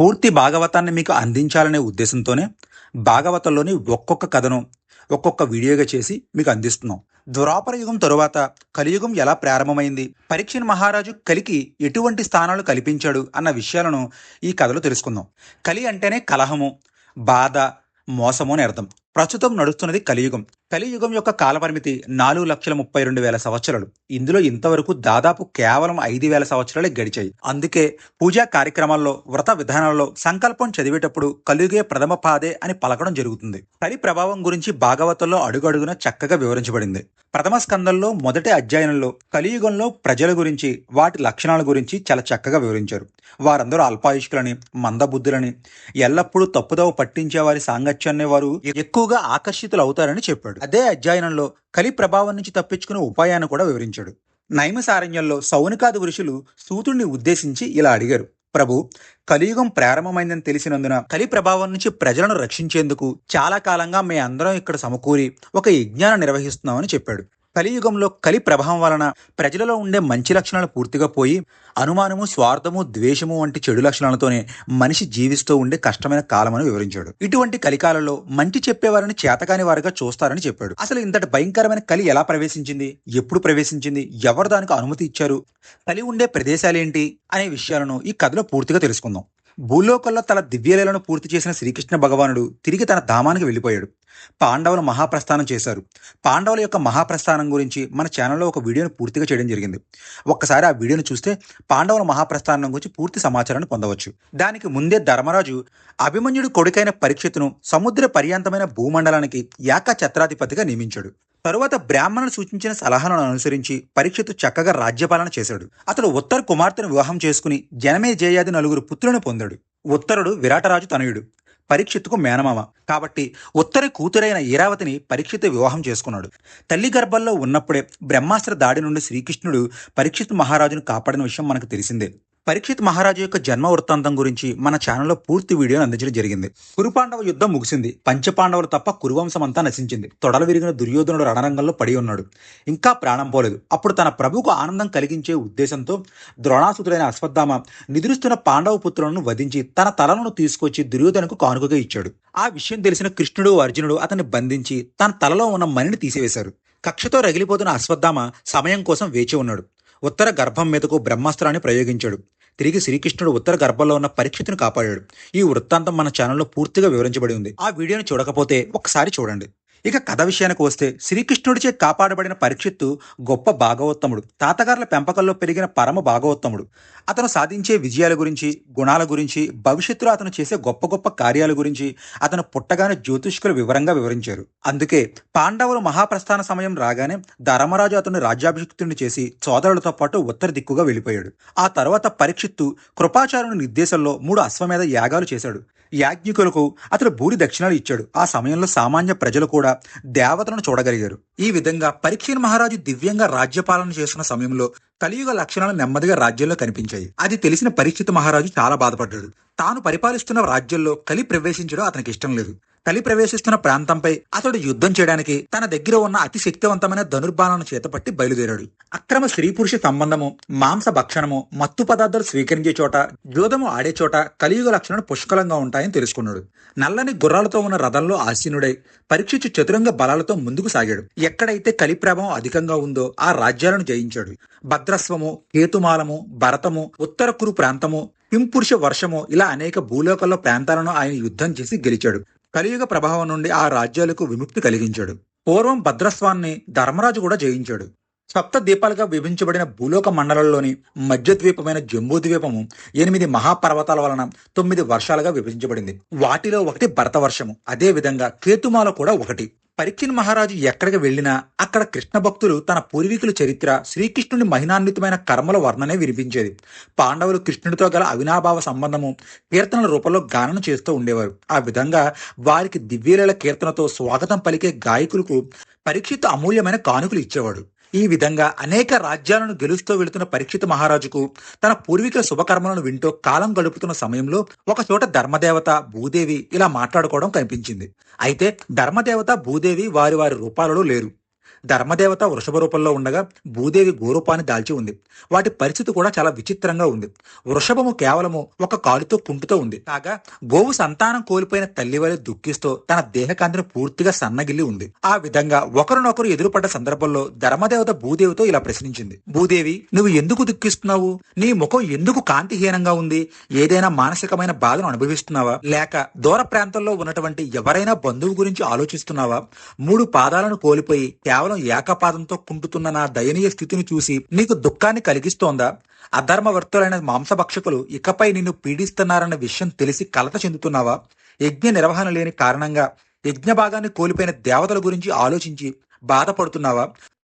పూర్తి భాగవతాన్ని మీకు అందించాలనే ఉద్దేశంతోనే భాగవతంలోని ఒక్కొక్క కథను ఒక్కొక్క వీడియోగా చేసి మీకు అందిస్తున్నాం. ద్వాపర యుగం తరువాత కలియుగం ఎలా ప్రారంభమైంది? పరీక్షణ్ మహారాజు కలికి ఎటువంటి స్థానాలు కల్పించాడు అన్న విషయాలను ఈ కథలో తెలుసుకుందాం. కలి అంటేనే కలహము బాధ మోసము అని అర్థం. ప్రస్తుతం నడుస్తున్నది కలియుగం. కలియుగం యొక్క కాలపరిమితి నాలుగు లక్షల ముప్పై రెండు వేల సంవత్సరాలు. ఇందులో ఇంతవరకు దాదాపు కేవలం ఐదు వేల సంవత్సరాలే గడిచాయి. అందుకే పూజా కార్యక్రమాల్లో వ్రత విధానాల్లో సంకల్పం చదివేటప్పుడు కలియుగే ప్రథమ పాదే అని పలకడం జరుగుతుంది. కలి ప్రభావం గురించి భాగవతంలో అడుగడుగున చక్కగా వివరించబడింది. ప్రథమ స్కందంలో మొదటి అధ్యయనంలో కలియుగంలో ప్రజల గురించి వాటి లక్షణాల గురించి చాలా చక్కగా వివరించారు. వారందరూ అల్పాయుష్కులని మందబుద్ధులని ఎల్లప్పుడూ తప్పుదవ పట్టించే వారి సాంగత్యాన్ని వారు ఎక్కువ ఎక్కువగా ఆకర్షితులు అవుతారని చెప్పాడు. అదే అధ్యయనంలో కలి ప్రభావం నుంచి తప్పించుకునే ఉపాయాన్ని కూడా వివరించాడు. నైమసారణ్యంలో సౌనికాది ఋషులు సూతుడిని ఉద్దేశించి ఇలా అడిగారు. ప్రభు కలియుగం ప్రారంభమైందని తెలిసినందున కలి ప్రభావం నుంచి ప్రజలను రక్షించేందుకు చాలా కాలంగా మే అందరం ఇక్కడ సమకూరి ఒక యజ్ఞాన్ని నిర్వహిస్తున్నామని చెప్పాడు. కలియుగంలో కలి ప్రభావం వలన ప్రజలలో ఉండే మంచి లక్షణాలు పూర్తిగా పోయి అనుమానము స్వార్థము ద్వేషము వంటి చెడు లక్షణాలతోనే మనిషి జీవిస్తూ ఉండే కష్టమైన కాలమని వివరించాడు. ఇటువంటి కలికాలలో మంచి చెప్పేవారిని చేతకాని వారిగా చూస్తారని చెప్పాడు. అసలు ఇంతటి భయంకరమైన కలి ఎలా ప్రవేశించింది? ఎప్పుడు ప్రవేశించింది? ఎవరు దానికి అనుమతి ఇచ్చారు? కలి ఉండే ప్రదేశాలేంటి? అనే విషయాలను ఈ కథలో పూర్తిగా తెలుసుకుందాం. భూలోకంలో తన దివ్యలీలను పూర్తి చేసిన శ్రీకృష్ణ భగవానుడు తిరిగి తన ధామానికి వెళ్ళిపోయాడు. పాండవులు మహాప్రస్థానం చేశారు. పాండవుల యొక్క మహాప్రస్థానం గురించి మన ఛానల్లో ఒక వీడియోను పూర్తిగా చేయడం జరిగింది. ఒక్కసారి ఆ వీడియోను చూస్తే పాండవుల మహాప్రస్థానం గురించి పూర్తి సమాచారాన్ని పొందవచ్చు. దానికి ముందే ధర్మరాజు అభిమన్యుడు కొడుకైన పరీక్షితును సముద్ర పర్యాంతమైన భూమండలానికి యాక ఛత్రాధిపతిగా నియమించాడు. తరువాత బ్రాహ్మణులు సూచించిన సలహాలను అనుసరించి పరీక్షితు చక్కగా రాజ్యపాలన చేశాడు. అతడు ఉత్తర కుమార్తెను వివాహం చేసుకుని జనమే జయాది నలుగురు పుత్రులను పొందాడు. ఉత్తరుడు విరాటరాజు తనయుడు పరీక్షిత్తుకు మేనమామ. కాబట్టి ఉత్తరి కూతురైన ఈరావతిని పరీక్షిత్ వివాహం చేసుకున్నాడు. తల్లి గర్భంలో ఉన్నప్పుడే బ్రహ్మాస్త్ర దాడి నుండి శ్రీకృష్ణుడు పరీక్షిత్ మహారాజును కాపాడిన విషయం మనకు తెలిసిందే. పరీక్షిత్ మహారాజు యొక్క జన్మ వృత్తాంతం గురించి మన ఛానల్లో పూర్తి వీడియోను అందించడం జరిగింది. కురుపాండవ యుద్ధం ముగిసింది. పంచపాండవులు తప్ప కురువంశం అంతా నశించింది. తొడలు విరిగిన దుర్యోధనుడు రణరంగంలో పడి ఉన్నాడు. ఇంకా ప్రాణం పోలేదు. అప్పుడు తన ప్రభువుకు ఆనందం కలిగించే ఉద్దేశంతో ద్రోణాసుతుడైన అశ్వత్థామ నిద్రిస్తున్న పాండవ పుత్రులను వధించి తన తలను తీసుకొచ్చి దుర్యోధనకు కానుకగా ఇచ్చాడు. ఆ విషయం తెలిసిన కృష్ణుడు అర్జునుడు అతన్ని బంధించి తన తలలో ఉన్న మణిని తీసివేశారు. కక్షతో రగిలిపోతున్న అశ్వత్థామ సమయం కోసం వేచి ఉన్నాడు. ఉత్తర గర్భం మీదకు బ్రహ్మాస్త్రాన్ని ప్రయోగించాడు. తిరిగి శ్రీకృష్ణుడు ఉత్తర గర్భంలో ఉన్న పరీక్షితును కాపాడాడు. ఈ వృత్తాంతం మన ఛానల్లో పూర్తిగా వివరించబడి ఉంది. ఆ వీడియోని చూడకపోతే ఒకసారి చూడండి. ఇక కథ విషయానికి వస్తే శ్రీకృష్ణుడిచే కాపాడబడిన పరీక్షిత్తు గొప్ప భాగవత్తముడు. తాతగారుల పెంపకంలో పెరిగిన పరమ భాగవత్తముడు. అతను సాధించే విజయాల గురించి గుణాల గురించి భవిష్యత్తులో అతను చేసే గొప్ప గొప్ప కార్యాల గురించి అతను పుట్టగానే జ్యోతిష్కులు వివరంగా వివరించారు. అందుకే పాండవులు మహాప్రస్థాన సమయం రాగానే ధర్మరాజు అతను రాజ్యాభిషిక్తుడిని చేసి సోదరులతో పాటు ఉత్తర దిక్కుగా వెళ్ళిపోయాడు. ఆ తర్వాత పరీక్షిత్తు కృపాచారుని నిర్దేశంలో మూడు అశ్వమేధ యాగాలు చేశాడు. యాజ్ఞికులకు అతడు భూరి దక్షిణాలు ఇచ్చాడు. ఆ సమయంలో సామాన్య ప్రజలు కూడా దేవతలను చూడగలిగారు. ఈ విధంగా పరీక్షణ మహారాజు దివ్యంగా రాజ్యపాలన చేస్తున్న సమయంలో కలియుగ లక్షణాలు నెమ్మదిగా రాజ్యంలో కనిపించాయి. అది తెలిసిన పరీక్షిత మహారాజు చాలా బాధపడ్డాడు. తాను పరిపాలిస్తున్న రాజ్యంలో కలి ప్రవేశించడం అతనికి ఇష్టం లేదు. కలి ప్రవేశిస్తున్న ప్రాంతంపై అతడు యుద్ధం చేయడానికి తన దగ్గర ఉన్న అతి శక్తివంతమైన ధనుర్బాణాలను చేతపట్టి బయలుదేరాడు. అక్రమ స్త్రీ పురుష సంబంధము మాంస భక్షణము మత్తు పదార్థాలు స్వీకరించే చోట జూదము ఆడే చోట కలియుగ లక్షణాలు పుష్కలంగా ఉంటాయని తెలుసుకున్నాడు. నల్లని గుర్రాలతో ఉన్న రథంలో ఆసీనుడై పరీక్షించి చతురంగ బలాలతో ముందుకు సాగాడు. ఎక్కడైతే కలి ప్రభావం అధికంగా ఉందో ఆ రాజ్యాలను జయించాడు. భద్రస్వము కేతుమాలము భరతము ఉత్తర కురు ప్రాంతము కింపురుష వర్షము ఇలా అనేక భూలోకంలో ప్రాంతాలను ఆయన యుద్ధం చేసి గెలిచాడు. కలియుగ ప్రభావం నుండి ఆ రాజ్యాలకు విముక్తి కలిగించాడు. పూర్వం భద్రస్వాన్ని ధర్మరాజు కూడా జయించాడు. సప్త ద్వీపాలుగా విభజించబడిన భూలోక మండలంలోని మధ్య ద్వీపమైన ద్వీపము ఎనిమిది మహాపర్వతాల వలన తొమ్మిది వర్షాలుగా విభజించబడింది. వాటిలో ఒకటి భరత వర్షము అదే విధంగా కేతుమాల కూడా ఒకటి. పరీక్షణ్ మహారాజు ఎక్కడికి వెళ్ళినా అక్కడ కృష్ణ భక్తులు తన పూర్వీకుల చరిత్ర శ్రీకృష్ణుని మహినాన్వితమైన కర్మల వర్ణనే వినిపించేది. పాండవులు కృష్ణుడితో గల అవినాభావ సంబంధము కీర్తనల రూపంలో గానం చేస్తూ ఉండేవారు. ఆ విధంగా వారికి దివ్యలీల కీర్తనతో స్వాగతం పలికే గాయకులకు పరీక్షిత్ అమూల్యమైన కానుకలు ఇచ్చేవాడు. ఈ విధంగా అనేక రాజ్యాలను గెలుస్తూ వెళుతున్న పరీక్షిత మహారాజుకు తన పూర్వీకుల శుభకర్మలను వింటూ కాలం గడుపుతున్న సమయంలో ఒక చోట ధర్మదేవత భూదేవి ఇలా మాట్లాడుకోవడం కనిపించింది. అయితే ధర్మదేవత భూదేవి వారి వారి రూపాలలో లేరు. ధర్మదేవత వృషభ రూపంలో ఉండగా భూదేవి గోరూపాన్ని దాల్చి ఉంది. వాటి పరిస్థితి కూడా చాలా విచిత్రంగా ఉంది. వృషభము కేవలము ఒక కాలుతో కుంటుతో ఉంది. కాగా గోవు సంతానం కోల్పోయిన తల్లి వలె దుఃఖిస్తూ తన దేహకాంతిని పూర్తిగా సన్నగిల్లి ఉంది. ఆ విధంగా ఒకరినొకరు ఎదురుపడ్డ సందర్భంలో ధర్మదేవత భూదేవితో ఇలా ప్రశ్నించింది. భూదేవి నువ్వు ఎందుకు దుఃఖిస్తున్నావు? నీ ముఖం ఎందుకు కాంతిహీనంగా ఉంది? ఏదైనా మానసికమైన బాధను అనుభవిస్తున్నావా? లేక దూర ప్రాంతంలో ఉన్నటువంటి ఎవరైనా బంధువు గురించి ఆలోచిస్తున్నావా? మూడు పాదాలను కోల్పోయి కేవలం ఏకపాదంతో కుంటుతున్న నా దయనీయ స్థితిని చూసి నీకు దుఃఖాన్ని కలిగిస్తోందా? అధర్మవర్తులైన మాంసభక్షకులు ఇకపై నిన్ను పీడిస్తున్నారన్న విషయం తెలిసి కలత చెందుతున్నావా? యజ్ఞ నిర్వహణ లేని కారణంగా యజ్ఞ భాగాన్ని కోల్పోయిన దేవతల గురించి ఆలోచించి బాధపడుతున్నావా?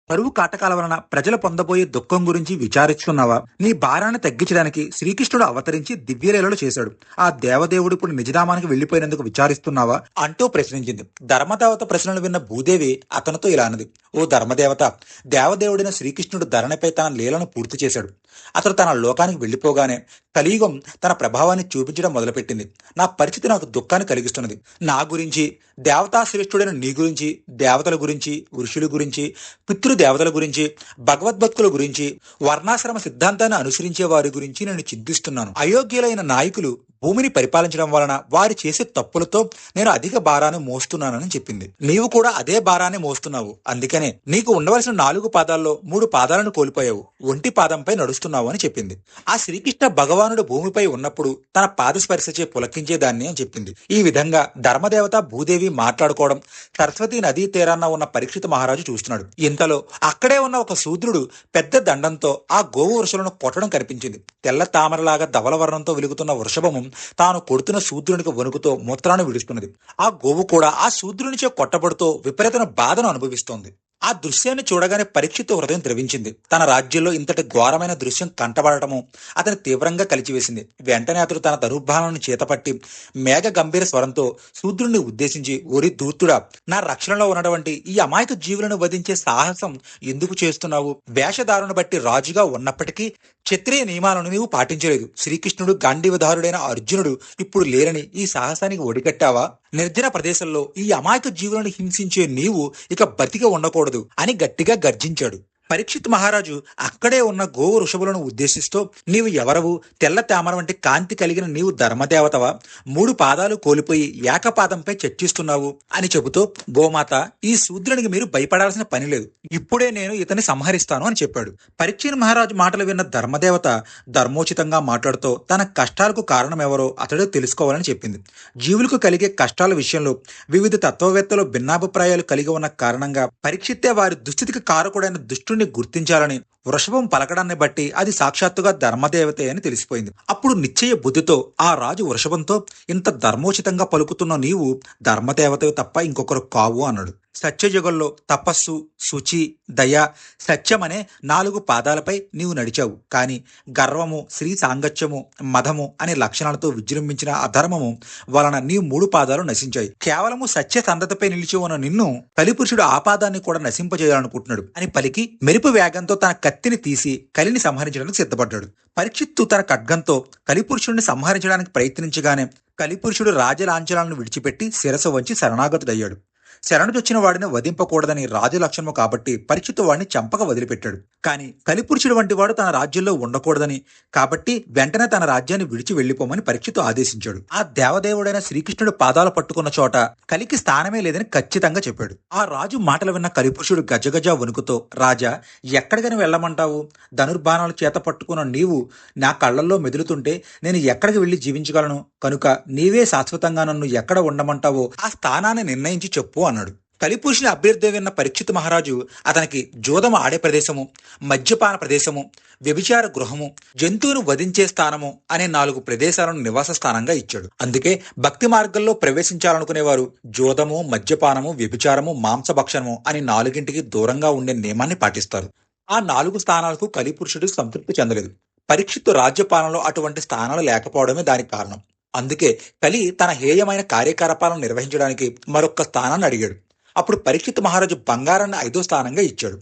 పరువు కాటకాల వలన ప్రజలు పొందబోయే దుఃఖం గురించి విచారిస్తున్నావా? నీ భారాన్ని తగ్గించడానికి శ్రీకృష్ణుడు అవతరించి దివ్యలీలలు చేశాడు. ఆ దేవదేవుడు ఇప్పుడు నిజధామానికి వెళ్ళిపోయినందుకు విచారిస్తున్నావా? అంటూ ప్రశ్నించింది. ధర్మదేవత ప్రశ్నలు విన్న భూదేవి అతనితో ఇలా అన్నది ఓ ధర్మదేవత దేవదేవుడైన శ్రీకృష్ణుడు ధరణిపై తన లీలను పూర్తి చేశాడు. అతడు తన లోకానికి వెళ్ళిపోగానే కలియుగం తన ప్రభావాన్ని చూపించడం మొదలుపెట్టింది. నా పరిస్థితి నాకు దుఃఖాన్ని కలిగిస్తున్నది. నా గురించి దేవతా శ్రేష్ఠుడైన నీ గురించి దేవతల గురించి ఋషుల గురించి పితృదేవతల గురించి భగవద్భక్తుల గురించి వర్ణాశ్రమ సిద్ధాంతాన్ని అనుసరించే వారి గురించి నేను చింతిస్తున్నాను అయోగ్యులైన నాయకులు భూమిని పరిపాలించడం వలన వారు చేసే తప్పులతో నేను అధిక భారాన్ని మోస్తున్నానని చెప్పింది. నీవు కూడా అదే భారాన్ని మోస్తున్నావు. అందుకనే నీకు ఉండవలసిన నాలుగు పాదాల్లో మూడు పాదాలను కోల్పోయావు. ఒంటి పాదంపై నడుస్తున్నావు అని చెప్పింది. ఆ శ్రీకృష్ణ భగవానుడు భూమిపై ఉన్నప్పుడు తన పాదస్పర్శచే పులకించేదాన్ని అని చెప్పింది. ఈ విధంగా ధర్మదేవత భూదేవి మాట్లాడుకోవడం సరస్వతి నదీ తీరాన ఉన్న పరీక్షిత మహారాజు చూస్తున్నాడు. ఇంతలో అక్కడే ఉన్న ఒక శూద్రుడు పెద్ద దండంతో ఆ గోవు వృషలను కొట్టడం కనిపించింది. తెల్ల తామరలాగా ధవల వర్ణంతో వెలుగుతున్న వృషభము తాను కొడుతున్న శూద్రునికి వణుకుతో మూత్రాన్ని విడుస్తున్నది. ఆ గోవు కూడా ఆ శూద్రునిచే కొట్టబడుతూ విపరీతమైన బాధను అనుభవిస్తోంది. ఆ దృశ్యాన్ని చూడగానే పరీక్షిత్ హృదయం ద్రవించింది. తన రాజ్యంలో ఇంతటి ఘోరమైన దృశ్యం కంటపడటము అతని తీవ్రంగా కలిచివేసింది. వెంటనే అతడు తన ధనుర్బాణాలను చేతపట్టి మేఘ గంభీర స్వరంతో శూద్రుణ్ణి ఉద్దేశించి ఓరి దూర్తుడా నా రక్షణలో ఉన్నటువంటి ఈ అమాయక జీవులను వధించే సాహసం ఎందుకు చేస్తున్నావు? వేషధారును బట్టి రాజుగా ఉన్నప్పటికీ క్షత్రియ నియమాలను నీవు పాటించలేదు. శ్రీకృష్ణుడు గాంధీవధారుడైన అర్జునుడు ఇప్పుడు లేరని ఈ సాహసానికి ఒడిగట్టావా? నిర్జన ప్రదేశంలో ఈ అమాయక జీవులను హింసించే నీవు ఇక బతికి ఉండకూడదు అని గట్టిగా గర్జించాడు. పరీక్షిత్ మహారాజు అక్కడే ఉన్న గోవు ఋషభులను ఉద్దేశిస్తూ నీవు ఎవరవు? తెల్ల తామర వంటి కాంతి కలిగిన నీవు ధర్మదేవతవా? మూడు పాదాలు కోల్పోయి ఏకపాదంపై చర్చిస్తున్నావు అని చెబుతూ గోమాత ఈ శూద్రునికి మీరు భయపడాల్సిన పని లేదు. ఇప్పుడే నేను ఇతని సంహరిస్తాను అని చెప్పాడు. పరీక్షిత్ మహారాజు మాటలు విన్న ధర్మదేవత ధర్మోచితంగా మాట్లాడుతూ తన కష్టాలకు కారణం ఎవరో అతడు తెలుసుకోవాలని చెప్పింది. జీవులకు కలిగే కష్టాల విషయంలో వివిధ తత్వవేత్తలు భిన్నాభిప్రాయాలు కలిగి ఉన్న కారణంగా పరీక్షిత్తే వారి దుస్థితికి కారకుడైన దుష్టు గుర్తించాలని వృషభం పలకడాన్ని బట్టి అది సాక్షాత్తుగా ధర్మదేవతే అని తెలిసిపోయింది. అప్పుడు నిశ్చయ బుద్ధితో ఆ రాజు వృషభంతో ఇంత ధర్మోచితంగా పలుకుతున్న నీవు ధర్మదేవతవి తప్ప ఇంకొకరు కావు అన్నాడు. సత్యయుగంలో తపస్సు శుచి దయ సత్యమనే నాలుగు పాదాలపై నీవు నడిచావు. కాని గర్వము శ్రీ సాంగత్యము మదము అనే లక్షణాలతో విజృంభించిన అధర్మము వలన నీ మూడు పాదాలు నశించాయి. కేవలము సత్య సందతపై నిలిచి ఉన్న నిన్ను కలిపురుషుడు ఆ పాదాన్ని కూడా నశింపజేయాలనుకుంటున్నాడు. అని పలికి మెరుపు వేగంతో తన కత్తిని తీసి కలిని సంహరించడానికి సిద్ధపడ్డాడు. పరీక్షిత్తు తన ఖడ్గంతో కలిపురుషుడిని సంహరించడానికి ప్రయత్నించగానే కలిపురుషుడు రాజలాంఛనాలను విడిచిపెట్టి శిరసు వంచి శరణాగతుడయ్యాడు. శరణుచొచ్చిన వాడిని వధింపకూడదని రాజు లక్ష్యము కాబట్టి పరీక్షితు వాడిని చంపక వదిలిపెట్టాడు. కానీ కలిపురుషుడు వంటి వాడు తన రాజ్యంలో ఉండకూడదని కాబట్టి వెంటనే తన రాజ్యాన్ని విడిచి వెళ్ళిపోమని పరీక్షితు ఆదేశించాడు. ఆ దేవదేవుడైన శ్రీకృష్ణుడు పాదాలు పట్టుకున్న చోట కలికి స్థానమే లేదని ఖచ్చితంగా చెప్పాడు. ఆ రాజు మాటలు విన్న కలిపురుషుడు గజగజ వణుకుతో రాజా ఎక్కడికని వెళ్ళమంటావు? ధనుర్బాణాలు చేత పట్టుకున్న నీవు నా కళ్ళల్లో మెదులుతుంటే నేను ఎక్కడికి వెళ్ళి జీవించగలను? కనుక నీవే శాశ్వతంగా నన్ను ఎక్కడ ఉండమంటావో ఆ స్థానాన్ని నిర్ణయించి చెప్పు. అన్నాడు. కలిపూసిన అభ్యర్థి విన్న పరీక్షిత మహారాజు అతనికి జూదం ఆడే ప్రదేశము మద్యపాన ప్రదేశము వ్యభిచార గృహము జంతువును వధించే స్థానము అనే నాలుగు ప్రదేశాలను నివాస స్థానంగా ఇచ్చాడు. అందుకే భక్తి మార్గంలో ప్రవేశించాలనుకునేవారు జూదము మద్యపానము వ్యభిచారము మాంసభక్షణము అని నాలుగింటికి దూరంగా ఉండే నియమాన్ని పాటిస్తారు. ఆ నాలుగు స్థానాలకు కలిపురుషుడు సంతృప్తి చెందలేదు. పరీక్షిత్తు రాజ్యపాలనలో అటువంటి స్థానాలు లేకపోవడమే దానికి కారణం. అందుకే కలి తన హేయమైన కార్యకలాపాలను నిర్వహించడానికి మరొక స్థానాన్ని అడిగాడు. అప్పుడు పరీక్షిత్ మహారాజు బంగారాన్ని ఐదో స్థానంగా ఇచ్చాడు.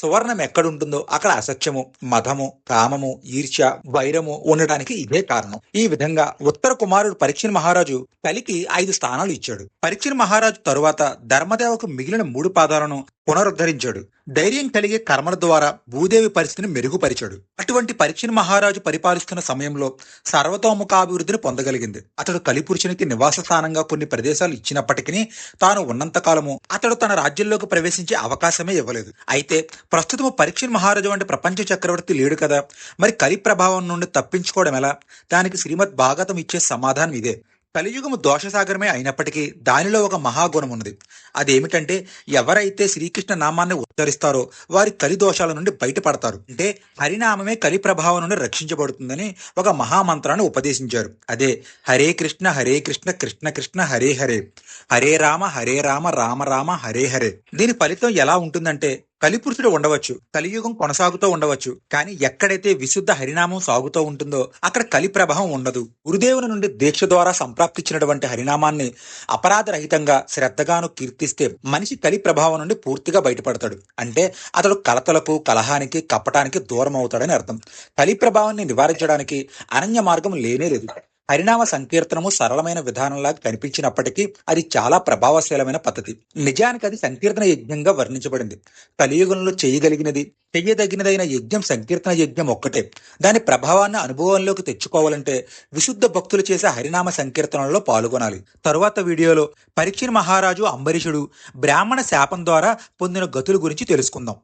సువర్ణం ఎక్కడుంటుందో అక్కడ అసత్యము మధము కామము ఈర్ష్య వైరము ఉండడానికి ఇదే కారణం. ఈ విధంగా ఉత్తర కుమారుడు పరీక్షణ మహారాజు కలికి ఐదు స్థానాలు ఇచ్చాడు. పరీక్షణ మహారాజు తరువాత ధర్మదేవకు మిగిలిన మూడు పాదాలను పునరుద్ధరించాడు. ధైర్యం కలిగే కర్మల ద్వారా భూదేవి పరిస్థితిని మెరుగుపరిచాడు. అటువంటి పరీక్షణ మహారాజు పరిపాలిస్తున్న సమయంలో సర్వతోముఖాభివృద్ధిని పొందగలిగింది. అతడు కలిపురుషునికి నివాస స్థానంగా కొన్ని ప్రదేశాలు ఇచ్చినప్పటికీ తాను ఉన్నంత కాలము అతడు తన రాజ్యంలోకి ప్రవేశించే అవకాశమే ఇవ్వలేదు. అయితే ప్రస్తుతం పరీక్ష మహారాజు వంటి ప్రపంచ చక్రవర్తి లేడు కదా? మరి కలి ప్రభావం నుండి తప్పించుకోవడం ఎలా దానికి శ్రీమద్ భాగతం ఇచ్చే సమాధానం ఇదే. కలియుగము దోషసాగరమే అయినప్పటికీ దానిలో ఒక మహాగుణం ఉన్నది. అదేమిటంటే ఎవరైతే శ్రీకృష్ణ నామాన్ని ఉద్ధరిస్తారో వారి కలి దోషాల నుండి బయటపడతారు. అంటే హరినామమే కలి ప్రభావం నుండి రక్షించబడుతుందని ఒక మహామంత్రాన్ని ఉపదేశించారు. అదే హరే కృష్ణ హరే కృష్ణ కృష్ణ కృష్ణ హరే హరే. హరే రామ హరే రామ రామ రామ హరే హరే. దీని ఫలితం ఎలా ఉంటుందంటే కలిపురుషుడు ఉండవచ్చు కలియుగం కొనసాగుతూ ఉండవచ్చు కానీ ఎక్కడైతే విశుద్ధ హరినామం సాగుతూ ఉంటుందో అక్కడ కలి ప్రభావం ఉండదు. గురుదేవుని నుండి దీక్ష ద్వారా సంప్రాప్తించినటువంటి హరినామాన్ని అపరాధరహితంగా శ్రద్ధగాను కీర్తిస్తే మనిషి కలి ప్రభావం నుండి పూర్తిగా బయటపడతాడు. అంటే అతడు కలతలకు కలహానికి కప్పటానికి దూరం అవుతాడని అర్థం. కలి ప్రభావాన్ని నివారించడానికి అనన్య మార్గం లేనే లేదు. హరినామ సంకీర్తనము సరళమైన విధానంలాగా కనిపించినప్పటికీ అది చాలా ప్రభావశీలమైన పద్ధతి. నిజానికి అది సంకీర్తన యజ్ఞంగా వర్ణించబడింది. కలియుగంలో చేయగలిగినది చెయ్యదగినదైన యజ్ఞం సంకీర్తన యజ్ఞం ఒక్కటే. దాని ప్రభావాన్ని అనుభవంలోకి తెచ్చుకోవాలంటే విశుద్ధ భక్తులు చేసే హరినామ సంకీర్తనలో పాల్గొనాలి. తరువాత వీడియోలో పరీక్ష మహారాజు అంబరీషుడు బ్రాహ్మణ శాపం ద్వారా పొందిన గతుల గురించి తెలుసుకుందాం.